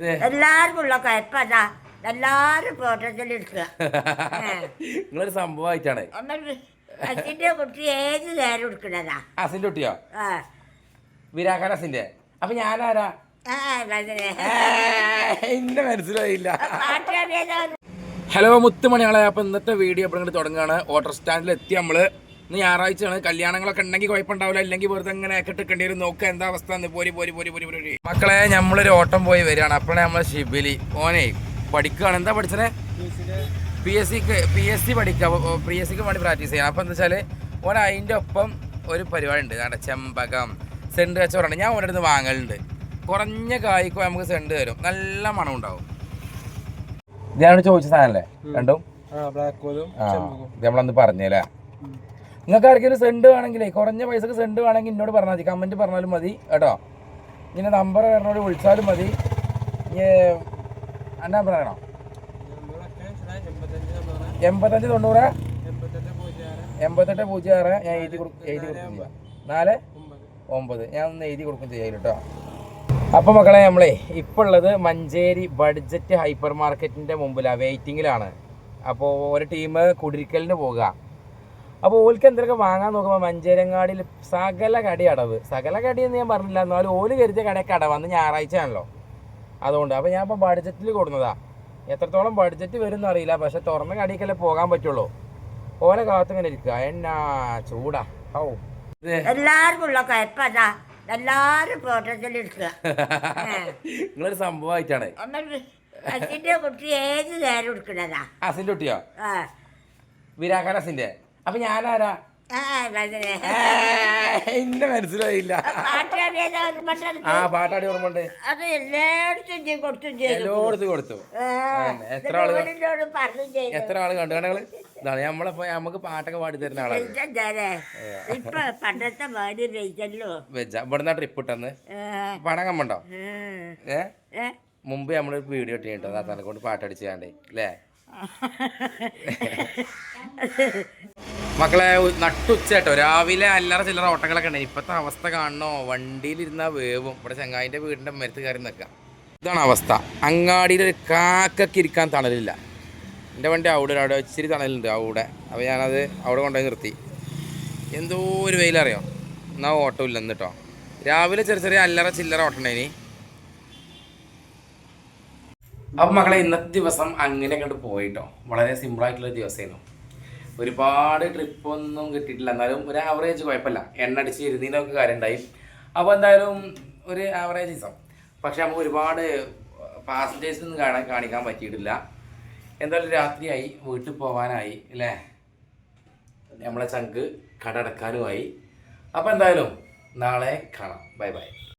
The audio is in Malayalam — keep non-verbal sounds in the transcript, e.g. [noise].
എല്ലാവർക്കും ഉള്ള കുഴപ്പതാ എല്ലാരും ഫോട്ടോത്തിൽ എടുക്കുക [laughs] നിങ്ങളൊരു സംഭവമായിട്ടാണ് അച്ഛന്റെ കുട്ടി ഏത് നേരം എടുക്കണതാ അസിന്റെ കുട്ടിയോ? വിരാഖാൻ അസിന്റെ. അപ്പൊ ഞാനാരാ. എന്നെ മനസ്സിലായില്ല. ഹലോ മുത്തുമണിയാളെ അപ്പൊ ഇന്നത്തെ വീഡിയോ എപ്പോഴും ഇങ്ങോട്ട് തുടങ്ങുകയാണ് ഓട്ടോ സ്റ്റാൻഡിൽ എത്തി നമ്മൾ. ഇന്ന് ഞായറാഴ്ചയാണ്. കല്യാണങ്ങളൊക്കെ ഉണ്ടെങ്കിൽ കുഴപ്പമുണ്ടാവില്ല അല്ലെങ്കിൽ വെറുതെ ഇങ്ങനെ കെട്ടിക്കേണ്ടി വരും. നോക്കുക എന്താ അവസ്ഥ എന്ന്. പോരി പോരി പോരി പോരി പോരി. മക്കളെ നമ്മളൊരു ഓട്ടം പോയി വരികയാണ്. അപ്പോഴാണ് നമ്മളെ ഷിബിലി ഓനെ പഠിക്കുകയാണ് എന്താ പഠിച്ചത് പി എസ് സിക്ക് പി എസ് സി പഠിക്കുക പി എസ് സിക്ക് വേണ്ടി പ്രാക്ടീസ് ചെയ്യണം. അപ്പോൾ എന്താ വെച്ചാൽ ഓൻ അതിന്റെ ഒപ്പം ഒരു പരിപാടി ഉണ്ട് അവിടെ ചെമ്പകം സെൻഡ് കച്ചവടമാണ് ഞാൻ ഓന്റെ അടുത്ത് വാങ്ങലുണ്ട്. കുറഞ്ഞ കായ്ക്കോ നമുക്ക് സെൻഡ് തരും. നല്ല മണം ഉണ്ടാവും. ഇതാണ് ചോദിച്ച സാധനല്ലേ? രണ്ടും? ആ ഇത് നമ്മളന്ന് പറഞ്ഞല്ലേ? നിങ്ങൾക്ക് ആർക്കെങ്കിലും സെൻഡ് വേണമെങ്കിലേ കുറഞ്ഞ പൈസക്ക് സെൻഡ് വേണമെങ്കിൽ എന്നോട് പറഞ്ഞാൽ മതി. കമന്റ് പറഞ്ഞാലും മതി കേട്ടോ. ഇങ്ങനെ നമ്പർ എന്നോട് വിളിച്ചാലും മതി. എന്റെ നമ്പർ വേണോ എൺപത്തഞ്ച് തൊണ്ണൂറ്. എൺപത്തെട്ട് പൂജ്യം ആറ്. ഞാൻ എഴുതി കൊടുക്കും എഴുതി കൊടുക്കും ചെയ്യാം. നാല്? ഒമ്പത്. ഞാൻ ഒന്ന് എഴുതി കൊടുക്കും ചെയ്യാം കേട്ടോ. അപ്പോൾ മക്കളെ നമ്മളെ ഇപ്പോൾ ഉള്ളത് മഞ്ചേരി ബഡ്ജറ്റ് ഹൈപ്പർ മാർക്കറ്റിന്റെ മുമ്പിലാണ് വെയിറ്റിങ്ങിലാണ് അപ്പോൾ ഒരു ടീം കുടിരിക്കലിന് പോകുക അപ്പോൾ ഓൽക്ക് എന്തൊക്കെ വാങ്ങാൻ നോക്കുമ്പോൾ മഞ്ചേരങ്ങാടിയിൽ സകല കടി അടവ്. സകല കടി എന്ന് ഞാൻ പറഞ്ഞില്ല. എന്നാലും ഓൽ കരുതിയ കടയൊക്കെ അടവ്. അന്ന് ഞായറാഴ്ച ആണല്ലോ. അതുകൊണ്ട് അപ്പോൾ ഞാൻ ഇപ്പോൾ ബഡ്ജറ്റിൽ കൊടുക്കുന്നതാ എത്രത്തോളം ബഡ്ജറ്റ് വരും എന്നറിയില്ല പക്ഷെ തുറന്ന കടിക്കല്ലേ പോകാൻ പറ്റുള്ളൂ. ഓലെ കാത്തിങ്ങനെ ഇരിക്കുക എന്നാ ചൂടാ. ഔ എല്ലാവർക്കും ഉള്ള കുഴപ്പതാ എല്ലാരും ഫോട്ടോത്തിൽ എടുക്കുക [laughs] നിങ്ങളൊരു സംഭവമായിട്ടാണ് കുട്ടി ഏത് നേരം എടുക്കണതാ അസിന്റെ കുട്ടിയോ? വിരാഖാൻ അപ്പൊ ഞാനാരാ. എന്നെ മനസ്സിലായില്ല. ആ പാട്ടാടി ഓർമ്മണ്ട് അത് എല്ലായിടത്തും കൊടുത്തും ചെയ്തു. എല്ലായിടത്തും കൊടുത്തു. എത്ര ആൾ എത്ര ആൾ കണ്ടു? കണ്ടങ്ങൾ? ഇതാണ് നമ്മളിപ്പോ നമുക്ക് പാട്ടൊക്കെ പാടി തരുന്ന ആളാണ് പണ്ടത്തെ രചല്ലോ വെച്ച ഇവിടുന്ന് ട്രിപ്പ് ഇട്ടെന്ന്. പണം കമ്മണ്ടോ? ഏ? മുമ്പ് നമ്മളൊരു വീഡിയോ ഇട്ടിട്ടോ താത്താനെ കൊണ്ട് പാട്ടടിച്ച് കാണ്ടേ. അല്ലേ മക്കളെ നട്ടുച്ച കേട്ടോ രാവിലെ അല്ലറ ചില്ലറ ഓട്ടങ്ങളൊക്കെ ഉണ്ട് ഇപ്പത്തെ അവസ്ഥ കാണണോ? വണ്ടിയിലിരുന്ന വേവും. ഇവിടെ ചങ്ങായിന്റെ വീടിന്റെ മരത്ത് കയറി നിൽക്കാം. ഇതാണ് അവസ്ഥ. അങ്ങാടിയിൽ ഒരു കാക്കൊക്കെ ഇരിക്കാൻ തണലില്ല. എന്റെ വണ്ടി അവിടെ അവിടെ ഇച്ചിരി തണലുണ്ട് അവിടെ. അപ്പോൾ ഞാനത് അവിടെ കൊണ്ടുപോയി നിർത്തി. എന്തോ ഒരു വെയിലറിയോ എന്നാൽ ഓട്ടം ഇല്ലെന്ന് കേട്ടോ രാവിലെ ചെറിയ ചെറിയ അല്ലറ ചില്ലറ ഓട്ടണേനി അപ്പം മക്കളെ ഇന്നത്തെ ദിവസം അങ്ങനെ കണ്ട് പോയിട്ടോ വളരെ സിമ്പിളായിട്ടുള്ള ദിവസമായിരുന്നു. ഒരുപാട് ട്രിപ്പൊന്നും കിട്ടിയിട്ടില്ല. എന്നാലും ഒരു ആവറേജ് കുഴപ്പമില്ല. എണ്ണ അടിച്ച് ഇരുന്നതിനൊക്കെ കാര്യം ഉണ്ടായി അപ്പോൾ എന്തായാലും ഒരു ആവറേജ് ദിവസം പക്ഷെ നമുക്ക് ഒരുപാട് പാസഞ്ചേഴ്സൊന്നും കാണാൻ കാണിക്കാൻ പറ്റിയിട്ടില്ല. എന്തായാലും രാത്രിയായി. വീട്ടിൽ പോകാനായി അല്ലേ? നമ്മളെ ചങ്ക് കട അടക്കാനുമായി. അപ്പോൾ എന്തായാലും നാളെ കാണാം. Bye bye.